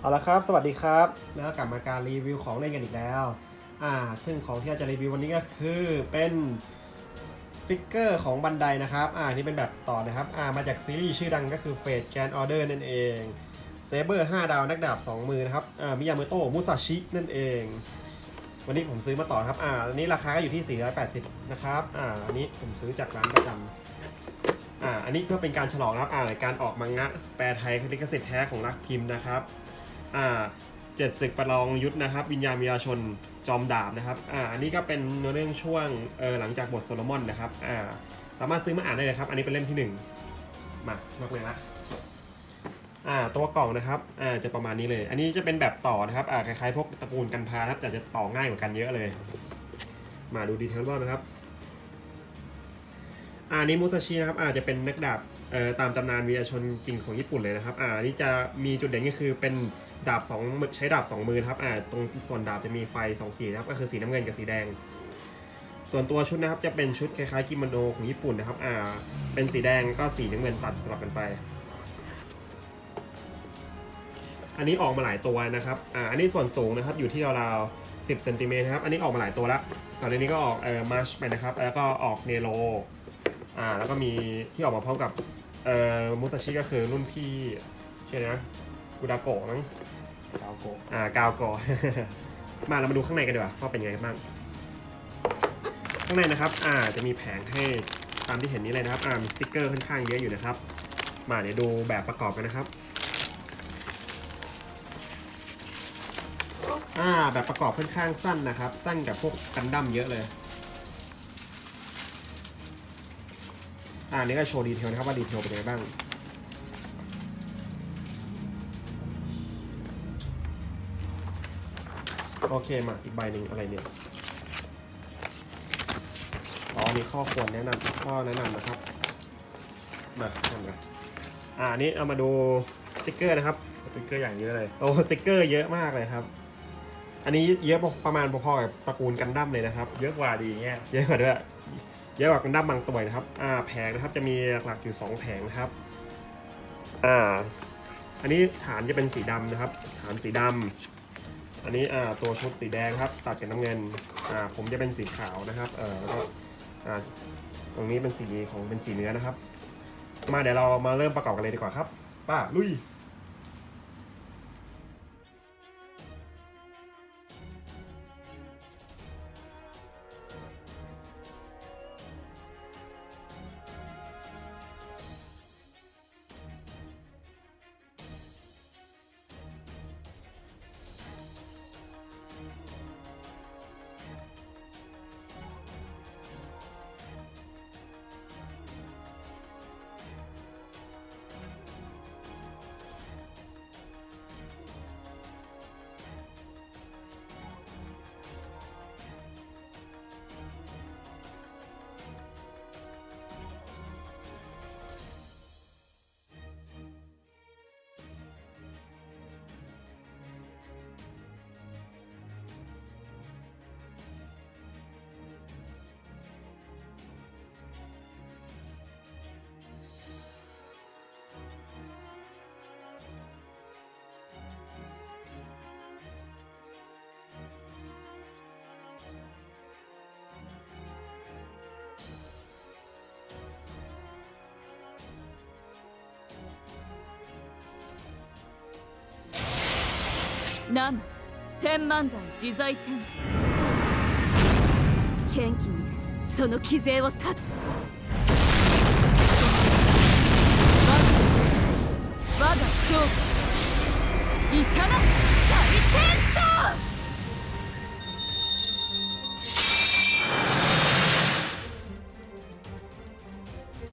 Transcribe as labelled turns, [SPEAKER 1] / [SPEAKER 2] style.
[SPEAKER 1] เอาละครับ สวัสดีครับ แล้วก็กลับมาการรีวิวของเล่นกันอีกแล้ว อ่า ซึ่งของที่เราจะรีวิววันนี้ก็คือเป็นฟิกเกอร์ของบันไดนะครับ อ่า นี่เป็นแบบต่อนะครับ อ่า มาจากซีรีส์ชื่อดังก็คือเฟดแกนออเดอร์นั่นเองเซเบอร์5ดาว นักดาบ 2 มือนะครับ อ่า มิยาโมโตะ มุซาชิ นั่นเอง วันนี้ผมซื้อมาต่อครับ อ่า อันนี้ราคาก็อยู่ที่ 480 นะครับ อ่า อันนี้ผมซื้อจากร้านประจำอ่า อันนี้เพื่อเป็นการฉลองนะครับ อ่า การออกมังงะ แปลไทยลิขสิทธิ์แท้ของรักพิมพ์นะครับ อ่าเจ็ดศึกประลองยุทธนะครับ วิญญาณวิญญาชนจอมดาบนะครับอ่าอันนี้ก็เป็นเรื่องช่วงเออหลังจากบทโซโลมอนนะครับอ่าสามารถซื้อมาอ่านได้เลยครับ อันนี้เป็นเล่มที่หนึ่งมามากเลยละอ่าตัวกล่องนะครับอ่าจะประมาณนี้เลย อันนี้จะเป็นแบบต่อนะครับอ่าคล้ายๆพวกตระกูลกันพาครับแต่จะต่อง่ายกว่ากันเยอะเลย มาดูดีเทลบ้างนะครับอ่านี้มุซาชินะครับอาจจะเป็นนักดาบ ตามตำนานวีรชนจริงของญี่ปุ่นเลยนะครับอ่านี่จะมีจุดเด่นก็คือเป็นดาบสองมือใช้ดาบสองมือครับอ่าตรงส่วนดาบจะมีไฟสองสีนะครับก็คือสีน้ำเงินกับสีแดง ส่วนตัวชุดนะครับจะเป็นชุดคล้ายๆกิโมโนของญี่ปุ่นนะครับอ่าเป็นสีแดงก็สีน้ำเงินตัดสลับกันไป อันนี้ออกมาหลายตัวนะครับอ่าอันนี้ส่วนสูงนะครับอยู่ที่ราวๆ10เซนติเมตรนะครับอันนี้ออกมาหลายตัวละก่อนหน้านี้ก็ออกเอ่อมาร์ชไปนะครับแล้วก็ออกเนโร อ่าแล้วก็มีที่ออกมาพร้อมกับเอ่อมุซาชิก็คือรุ่นพี่ชื่ออะไรนะกุดาโกะมั้ง
[SPEAKER 2] กาวโกะ
[SPEAKER 1] อ่ากาวโกะ มาเรามาดูข้างในกันดีกว่าว่าเป็นยังไงบ้างข้างในนะครับอ่าจะมีแผงให้ตามที่เห็นนี้เลยนะครับอ่ามีสติ๊กเกอร์ค่อนข้างเยอะอยู่นะครับ มาเดี๋ยวดูแบบประกอบกันนะครับอ่าแบบประกอบค่อนข้างสั้นนะครับ สั้นกับพวกกันดั้มเยอะเลย อ่านี่ก็โชว์ดีเทลนะครับว่าดีเทลเป็นยังไงบ้างโอเคมาอีกใบหนึ่งอะไรเนี่ยอ๋อมีข้อควรแนะนำข้อแนะนำนะครับมาทำกันอ่าอันนี้เอามาดูสติ๊กเกอร์นะครับ
[SPEAKER 2] สติ๊กเกอร์อย่างเยอะเลย
[SPEAKER 1] โอ้สติ๊กเกอร์เยอะมากเลยครับ อันนี้เยอะประมาณพอๆกับตระกูลกันดั้มเลยนะครับ
[SPEAKER 2] เยอะกว่าดีเงี้ย
[SPEAKER 1] เยอะกว่าด้วย เยอะกว่ากันดั้มบางตัวนะครับอ่าแผงนะครับจะมีหลักๆอยู่ 2 แผงนะครับอ่าอันนี้ฐานจะเป็นสีดำนะครับ ฐานสีดำอันนี้อ่าตัวชุดสีแดงครับ ตัดกับน้ำเงินอ่าผมจะเป็นสีขาวนะครับเออแล้วก็อ่าตรงนี้เป็นสีของเป็นสีเนื้อนะครับ มาเดี๋ยวเรามาเริ่มประกอบกันเลยดีกว่าครับป้าลุย
[SPEAKER 3] 南無天満台自在天神剣気にてその気勢を断つ。